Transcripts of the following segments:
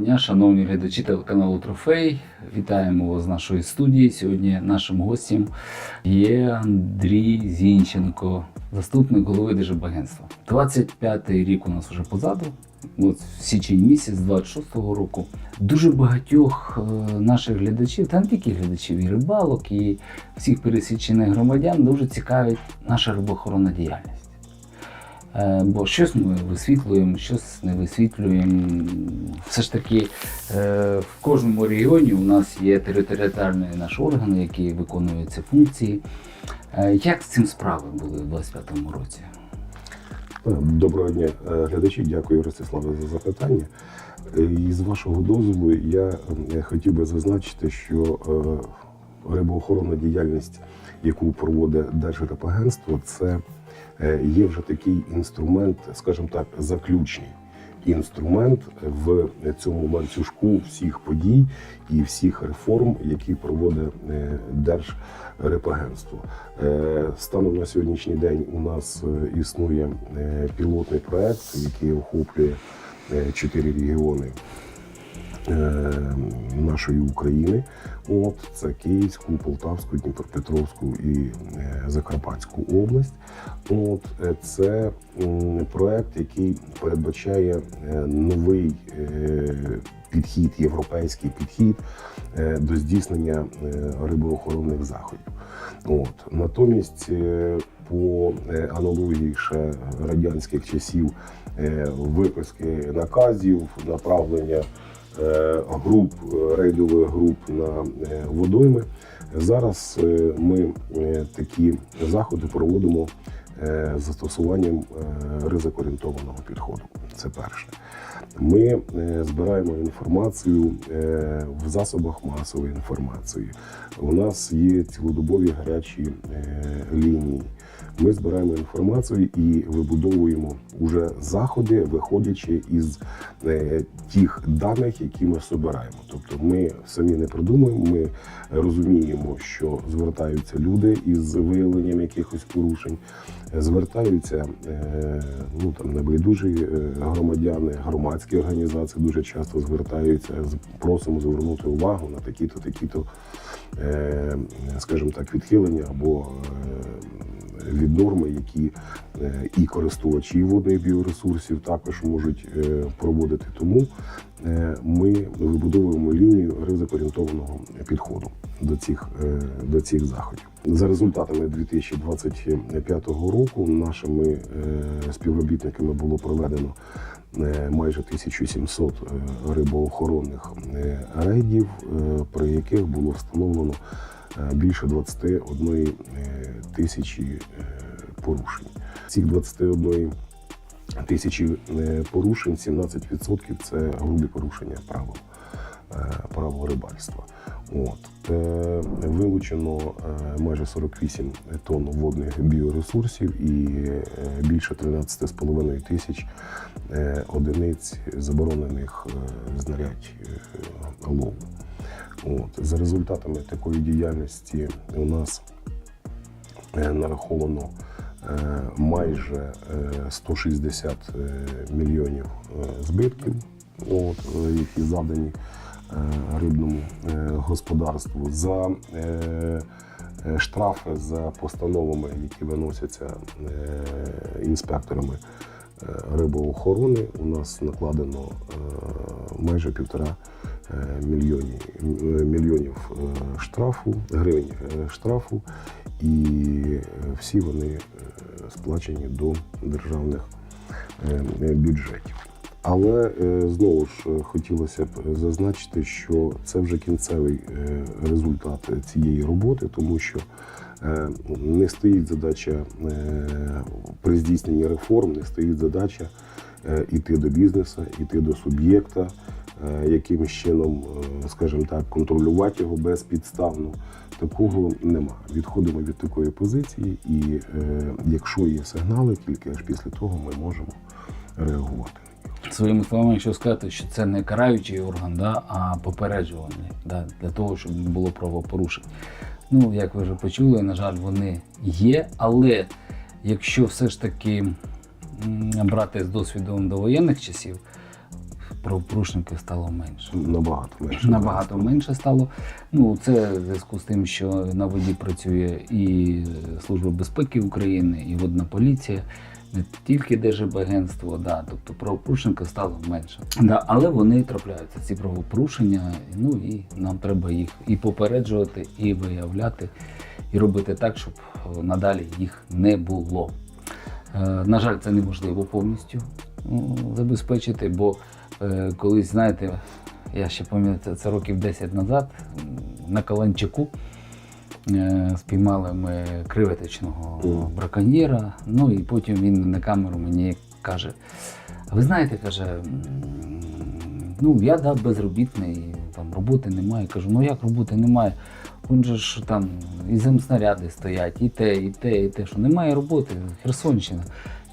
Дня, шановні глядачі телеканалу Трофей. Вітаємо вас з нашої студії. Сьогодні нашим гостем є Андрій Зінченко, заступник голови Держбагентства. 25-й рік у нас вже позаду. От січень місяць 26-го року. Дуже багатьох е, наших глядачів, та не тільки глядачів, і рибалок, і всіх пересічених громадян дуже цікавить наша рибоохоронна діяльність. Е, Бо щось ми висвітлюємо, щось не висвітлюємо. Все ж таки, е, в кожному регіоні у нас є територіальний наш орган, який виконує ці функції. Е, Як з цим справи були у 2025 році? Доброго дня, глядачі. Дякую, Ростиславе, за запитання. І з вашого дозволу я хотів би зазначити, що рибоохоронна діяльність, яку проводить Держрибагентство, це є вже такий інструмент, скажімо так, заключний інструмент в цьому ланцюжку всіх подій і всіх реформ, які проводить е, Держрибагентство. Е, Станом на сьогоднішній день у нас е, існує е, пілотний проект, який охоплює е, чотири регіони е, нашої України. От це Київську, Полтавську, Дніпропетровську і е, Закарпатську область. От е, це проект, який передбачає е, новий підхід, європейський підхід до здійснення рибоохоронних заходів. От натомість по аналогії ще радянських часів виписки наказів, направлення груп, е, рейдових груп на е, водойми. Зараз е, ми е, такі заходи проводимо е, з застосуванням е, ризикорієнтованого підходу. Це перше. Ми е, збираємо інформацію е, в засобах масової інформації. У нас є цілодобові гарячі е, лінії. Ми збираємо інформацію і вибудовуємо уже заходи, виходячи із е, тих даних, які ми збираємо. Тобто ми самі не придумуємо, ми розуміємо, що звертаються люди із виявленням якихось порушень, звертаються е, ну там небайдужі е, громадяни, громадські організації дуже часто звертаються. Просимо звернути увагу на такі-то, такі-то, скажімо так, відхилення або від норми, які е, і користувачі водних біоресурсів також можуть е, проводити. Тому е, ми вибудовуємо лінію ризикорієнтованого підходу до цих, до цих заходів. За результатами 2025 року нашими співробітниками було проведено майже 1700 е, рибоохоронних рейдів, при яких було встановлено більше 21 е, тисячі е, порушень. Цих 21 тисячі е, порушень, 17% це грубі порушення правил, е, правил рибальства. От. Е, Вилучено е, майже 48 тонн водних біоресурсів і е, більше 13,5 тисяч е, одиниць заборонених е, знарядь е, лову. От. За результатами такої діяльності у нас е, нараховано е, майже е, 160 е, мільйонів збитків, от, які завдані рибному господарству. За штрафи за постановами, які виносяться інспекторами рибоохорони, у нас накладено майже півтора мільйонів, мільйонів е, штрафу, гривень е, штрафу, і е, всі вони е, сплачені до державних е, бюджетів. Але е, знову ж е, хотілося б зазначити, що це вже кінцевий е, результат цієї роботи, тому що е, не стоїть задача е, при здійсненні реформ, не стоїть задача е, іти до бізнесу, іти до суб'єкта, е, якимось чином, е, скажімо так, контролювати його безпідставно. Такого нема. Відходимо від такої позиції, і е, якщо є сигнали, тільки аж після того ми можемо реагувати. Своїми словами, якщо сказати, що це не караючий орган, да, а попереджувальний да, для того, щоб не було правопорушень. Ну, як ви вже почули, на жаль, вони є, але якщо все ж таки брати з досвідом довоєнних часів, правопорушників стало менше. Набагато менше. Набагато менше стало. Ну, це в зв'язку з тим, що на воді працює і Служба безпеки України, і водна поліція, не тільки Держбагентство, да, тобто правопорушників стало менше. Да, але вони трапляються, ці правопорушення, ну і нам треба їх і попереджувати, і виявляти, і робити так, щоб е, надалі їх не було. Е, На жаль, це неможливо повністю забезпечити, бо колись, знаєте, я ще пам'ятаю, це років 10 назад на Каланчаку е, спіймали ми креветочного Мгм. браконьєра. Ну і потім він на камеру мені каже: а ви знаєте, каже, ну я да, безробітний, там роботи немає. Кажу, ну як роботи немає? Він же ж там і земснаряди стоять, і те, і те, і те, що немає роботи, Херсонщина.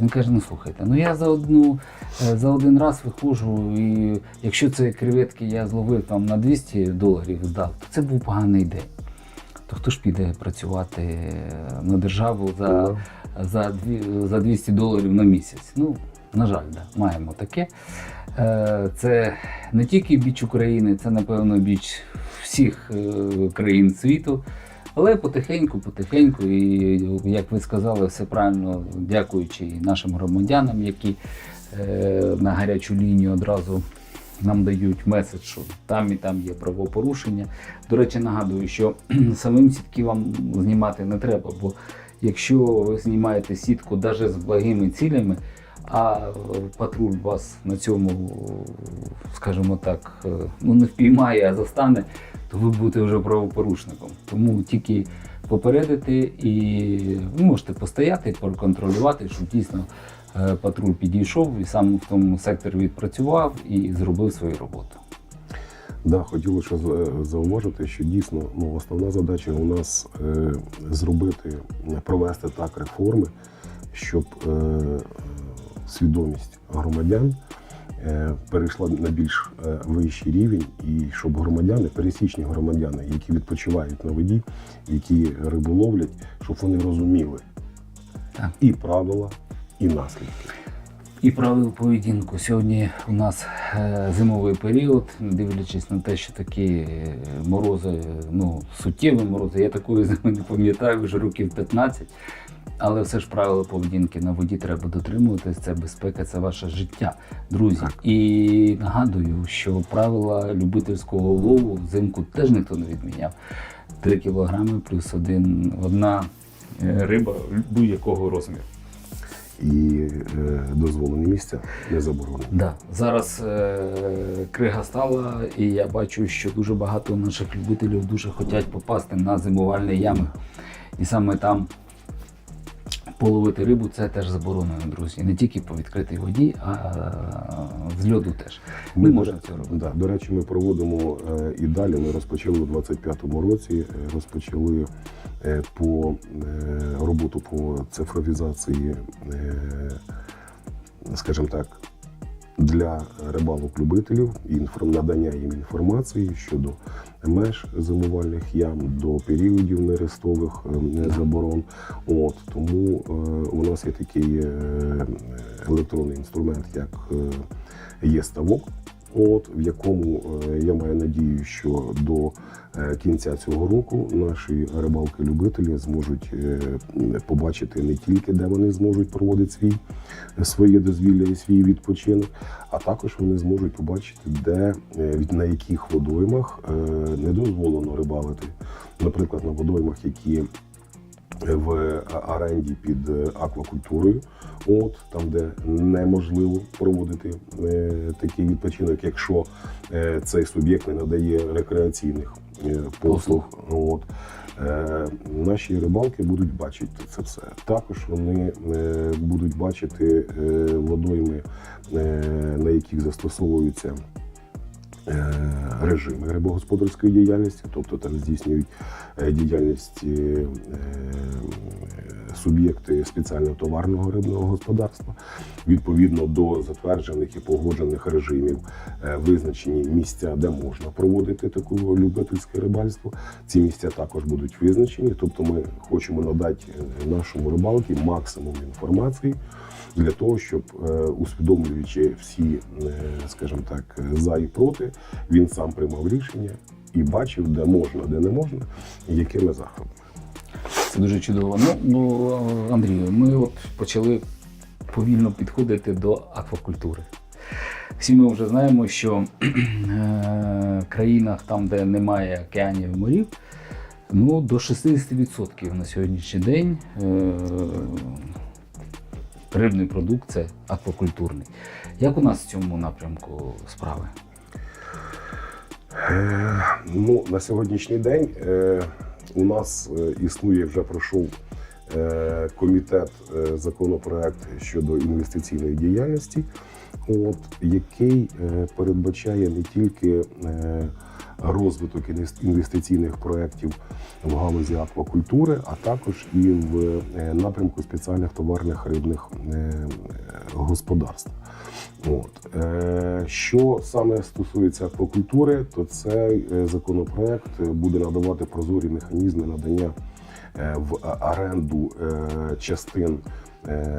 Він каже: ну слухайте, ну я за одну е, за один раз виходжу, і якщо це креветки я зловив там на 200 доларів здав, то це був поганий день. То хто ж піде працювати е, на державу за, за, за 200 доларів на місяць? Ну, на жаль, да, маємо таке. Е, Це не тільки біч України, це, напевно, біч всіх країн світу. Але потихеньку, потихеньку, і як ви сказали, все правильно, дякуючи нашим громадянам, які е, на гарячу лінію одразу нам дають меседж, що там і там є правопорушення. До речі, нагадую, що самим сітки вам знімати не треба, бо якщо ви знімаєте сітку навіть з благими цілями, а патруль вас на цьому, скажімо так, е, ну не впіймає, а застане, то ви будете вже правопорушником. Тому тільки попередити і ви можете постояти, проконтролювати, щоб дійсно е, патруль підійшов і сам в тому секторі відпрацював і зробив свою роботу. Да, хотіло ще зауважити, що дійсно ну, основна задача у нас е, зробити, провести так реформи, щоб е, свідомість громадян е, перейшла на більш е, вищий рівень, і щоб громадяни, пересічні громадяни, які відпочивають на воді, які риболовлять, щоб вони розуміли Так. і правила, і наслідки. І правил поведінку. Сьогодні у нас е, зимовий період, дивлячись на те, що такі морози, ну, суттєві морози, я такої зими не пам'ятаю вже років 15. Але все ж правила поведінки на воді треба дотримуватись. Це безпека, це ваше життя, друзі. Так. І нагадую, що правила любительського лову взимку теж ніхто не відміняв. 3 кілограми плюс один, одна е, риба будь-якого розміру. І е, дозволені місця не заборонені. Да. Зараз е, крига стала, і я бачу, що дуже багато наших любителів дуже хочуть попасти на зимувальні ями. І саме там половити рибу це теж заборонено, друзі. Не тільки по відкритій воді, а з льоду теж. Ми, Ми, можемо це робити. Да, до речі, ми проводимо е, і далі. Ми розпочали у 25-му році. е, Розпочали е, по е, роботу по цифровізації, е, скажімо так, для рибалок-любителів і надання їм інформації щодо меж зимувальних ям, до періодів нерестових е, заборон. От тому е, у нас є такий е, електронний інструмент, як е, є ставок. От в якому е, я маю надію, що до е, кінця цього року наші рибалки-любителі зможуть е, побачити не тільки де вони зможуть проводити свій своє дозвілля і свій відпочинок, а також вони зможуть побачити, де на яких водоймах не дозволено рибалити. Наприклад, на водоймах, які в оренді під е, аквакультурою, от там, де неможливо проводити е, такий відпочинок, якщо е, цей суб'єкт не надає рекреаційних е, послуг. От. Е, наші рибалки будуть бачити це все. Також вони е, будуть бачити е, водойми, е, на яких застосовуються режими рибогосподарської діяльності, тобто там здійснюють е, діяльність е, е, суб'єкти спеціального товарного рибного господарства. Відповідно до затверджених і погоджених режимів е, визначені місця, де можна проводити таке любительське рибальство. Ці місця також будуть визначені. Тобто, ми хочемо надати е, нашому рибалці максимум інформації для того, щоб е, усвідомлюючи всі, е, скажімо так, за і проти, він сам приймав рішення і бачив, де можна, де не можна, і якими заходами. Це дуже чудово. Ну, ну Андрію, ми от почали повільно підходити до аквакультури. Всі ми вже знаємо, що е, в країнах, там, де немає океанів і морів, ну, до 60% на сьогоднішній день е, рибний продукт це аквакультурний. Як у нас в цьому напрямку справи? Е, Ну, на сьогоднішній день е, у нас е, існує вже пройшов комітет е, законопроект щодо інвестиційної діяльності, от, який передбачає не тільки розвиток інвестиційних проєктів в галузі аквакультури, а також і в е, напрямку спеціальних товарних рибних е, господарств. От. Е, Що саме стосується аквакультури, то цей законопроект буде надавати прозорі механізми надання в оренду частин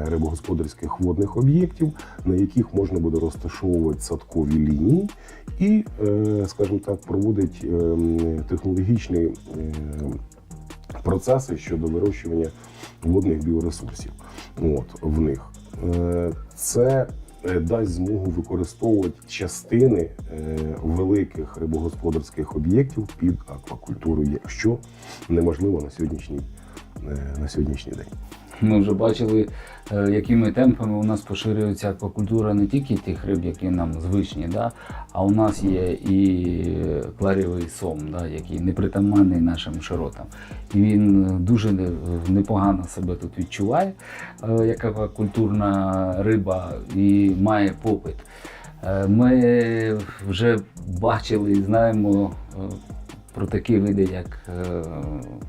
рибогосподарських водних об'єктів, на яких можна буде розташовувати садкові лінії і, е, скажімо так, проводить е, технологічні е, процеси щодо вирощування водних біоресурсів от, в них. Е, Це е, дасть змогу використовувати частини е, великих рибогосподарських об'єктів під аквакультуру, що неможливо на сьогоднішній, е, на сьогоднішній день. Ми вже бачили, е, якими темпами у нас поширюється аквакультура не тільки тих риб, які нам звичні, да? а у нас є і кларівий сом, да? який непритаманний нашим широтам. І він дуже непогано себе тут відчуває, е, як аквакультурна риба, і має попит. Е, Ми вже бачили і знаємо про такі види, як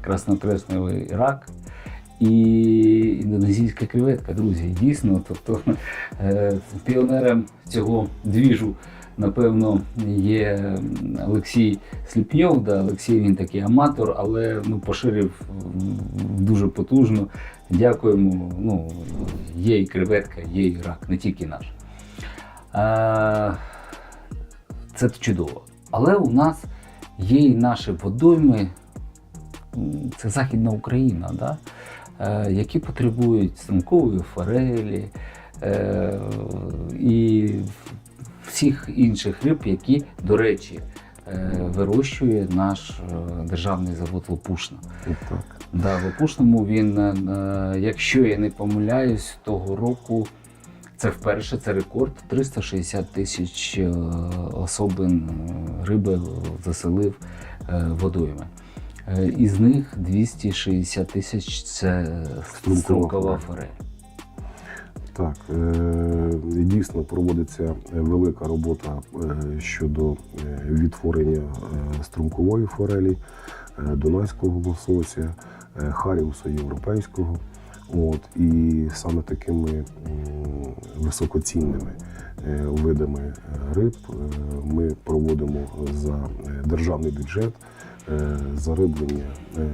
краснокресневий рак і індонезійська креветка, друзі. Дійсно, тобто е, піонером цього двіжу, напевно, є Олексій Сліпньов. Да, Олексій він такий аматор, але ну, поширив дуже потужно. Дякуємо. Ну, є і креветка, є і рак, не тільки наш. Е, це чудово. Але у нас є і наші водойми, це Західна Україна, да? Е, які потребують струмкової форелі е, і всіх інших риб, які, до речі, е, вирощує наш державний завод Лопушна. Так. Да, в Опушному він, якщо я не помиляюсь, того року це вперше це рекорд 360 тисяч особин риби заселив водойми. Е, Із них 260 тисяч це Струмкова форель. Так, е, дійсно проводиться велика робота е, щодо е, відтворення е, струмкової форелі, е, дунайського лосося, е, харіуса європейського. От, і саме такими високоцінними е, видами е, риб е, ми проводимо за е, державний бюджет е, зариблення е,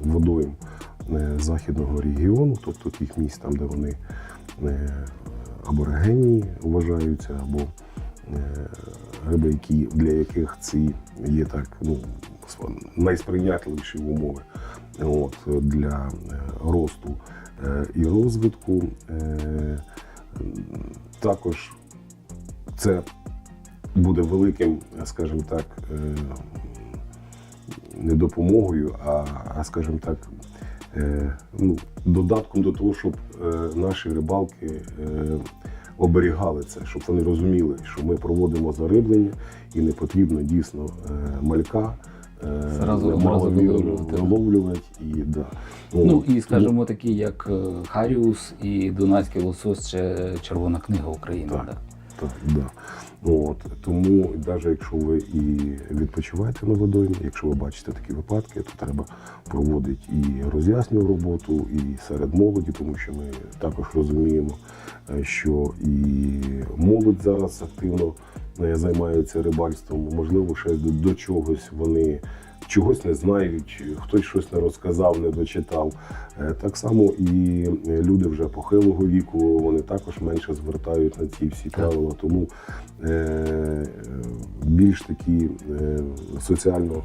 водойм е, західного регіону, тобто тих місць, там, де вони е, аборигенні вважаються, або е, риби, які, для яких ці є так ну, найсприйнятливіші умови от, для е, росту е, і розвитку. Е, Також це буде великим, скажімо так, е, не допомогою, а, а скажімо так, е, ну, додатком до того, щоб е, наші рибалки е, оберігали це, щоб вони розуміли, що ми проводимо зариблення і не потрібно дійсно малька. Зразу- виловлювати. і да. Ну От. і скажімо такі, як Харіус і Дунайський лосось, це Червона книга України. Так. Да? Так, да. От, тому навіть якщо ви і відпочиваєте на водоймі, якщо ви бачите такі випадки, то треба проводити і роз'яснювальну роботу, і серед молоді, тому що ми також розуміємо, е, що і молодь зараз активно е, займається рибальством. Можливо, ще до, до чогось вони чогось не знають, хтось щось не розказав, не дочитав. Е, Так само і е, люди вже похилого віку, вони також менше звертають на ці всі правила. Тому е, більш такі соціально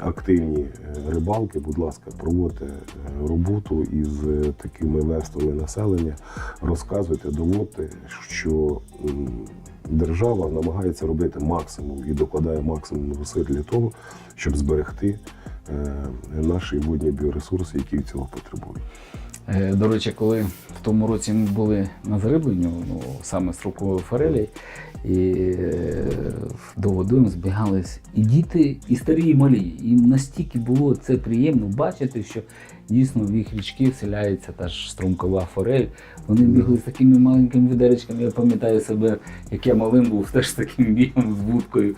активні е, рибалки, будь ласка, проводьте е, роботу із е, такими верствами населення, розказуйте, доводьте, що держава намагається робити максимум і докладає максимум зусиль для того, щоб зберегти е, наші водні біоресурси, які цього потребують. Е, До речі, коли в тому році ми були на зарибленню, ну саме строкової форелі, і е, до водойм збігались і діти, і старі, і малі. І настільки було це приємно бачити, що дійсно в їх річки вселяється та ж струмкова форель. Вони бігли з такими маленькими відеречками. Я пам'ятаю себе, як я малим був теж з таким бігом з вудкою.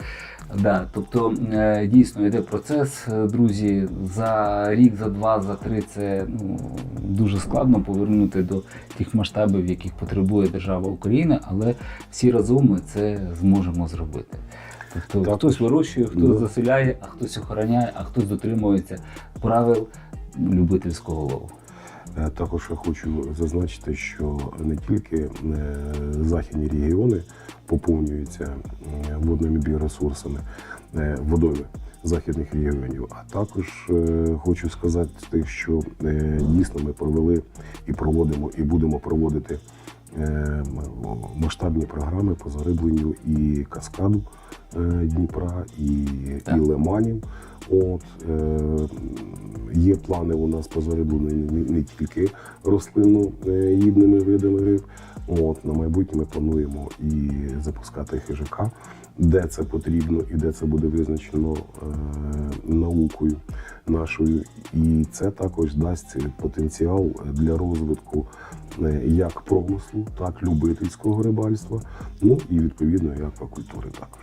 Да, тобто е, дійсно йде процес, друзі. За рік, за два, за три це ну, дуже складно повернути до тих масштабів, яких потребує держава Україна, але всі разом ми це зможемо зробити. Тобто Так. хтось вирощує, хтось Да. заселяє, а хтось охороняє, а хтось дотримується правил любительського лову. Е, Також я хочу зазначити, що не тільки е, західні регіони поповнюються е, водними біоресурсами, водойми західних регіонів, а також хочу сказати, що дійсно ми провели і проводимо, і будемо проводити масштабні програми по зарибленню і каскаду Дніпра, і, і лиманів. От, е, є плани у нас по зарибленню не, тільки рослинно-їдними видами риб. От, на майбутнє ми плануємо і запускати хижака, де це потрібно і де це буде визначено е, наукою нашою. І це також дасть потенціал для розвитку е, як промислу, так любительського рибальства, ну і відповідно і аквакультури також.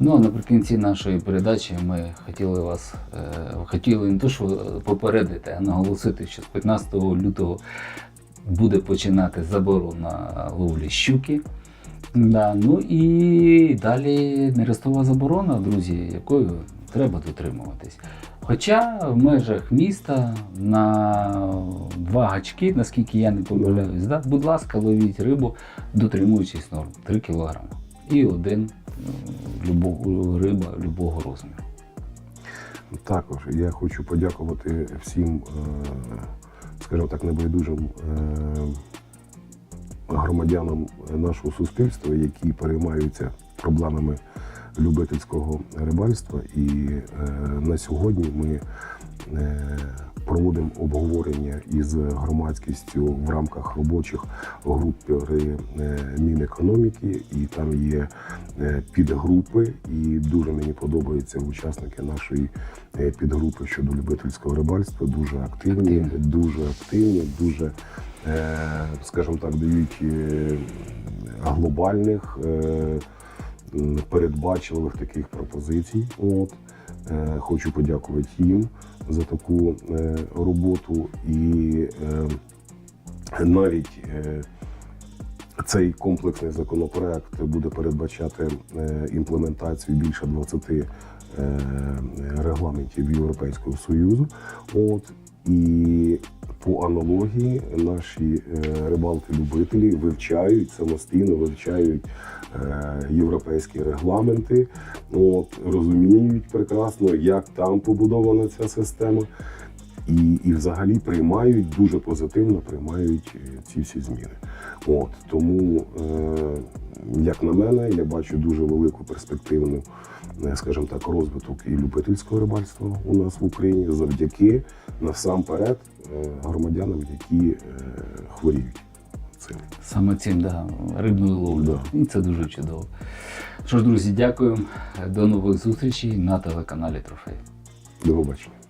Ну а наприкінці нашої передачі ми хотіли вас е, хотіли не то, що попередити, а наголосити, що з 15 лютого буде починати заборона ловлі щуки. Да, ну і далі нерестова заборона, друзі, якою треба дотримуватись. Хоча в межах міста на два гачки, наскільки я не помиляюсь, да, будь ласка, ловіть рибу, дотримуючись норм 3 кг. І один м, риба любого розміру. Також я хочу подякувати всім, е, скажімо так, небайдужим е, громадянам нашого суспільства, які переймаються проблемами любительського рибальства. І е, на сьогодні ми е, проводимо обговорення із громадськістю в рамках робочих груп при е, Мінекономіки, і там є е, підгрупи. І дуже мені подобаються учасники нашої е, підгрупи щодо любительського рибальства. Дуже активні, дуже активні, дуже, скажімо так, дають глобальних. Передбачливих таких пропозицій. От. Е, Хочу подякувати їм за таку е, роботу. І е, навіть цей комплексний законопроект буде передбачати імплементацію більше 20 е, регламентів Європейського Союзу. От. І по аналогії наші е, рибалки-любителі вивчають самостійно, вивчають е, європейські регламенти, от, розуміють прекрасно, як там побудована ця система, і, і взагалі приймають дуже позитивно приймають е, ці всі зміни. От тому, е, як на мене, я бачу дуже велику перспективну, е, скажімо так, розвиток і любительського рибальства у нас в Україні завдяки насамперед е, громадянам, які е, хворіють цим. Саме цим, да, рибною ловлею. Да. І це дуже чудово. Що ж, друзі, дякую. До нових зустрічей на телеканалі Трофей. До побачення.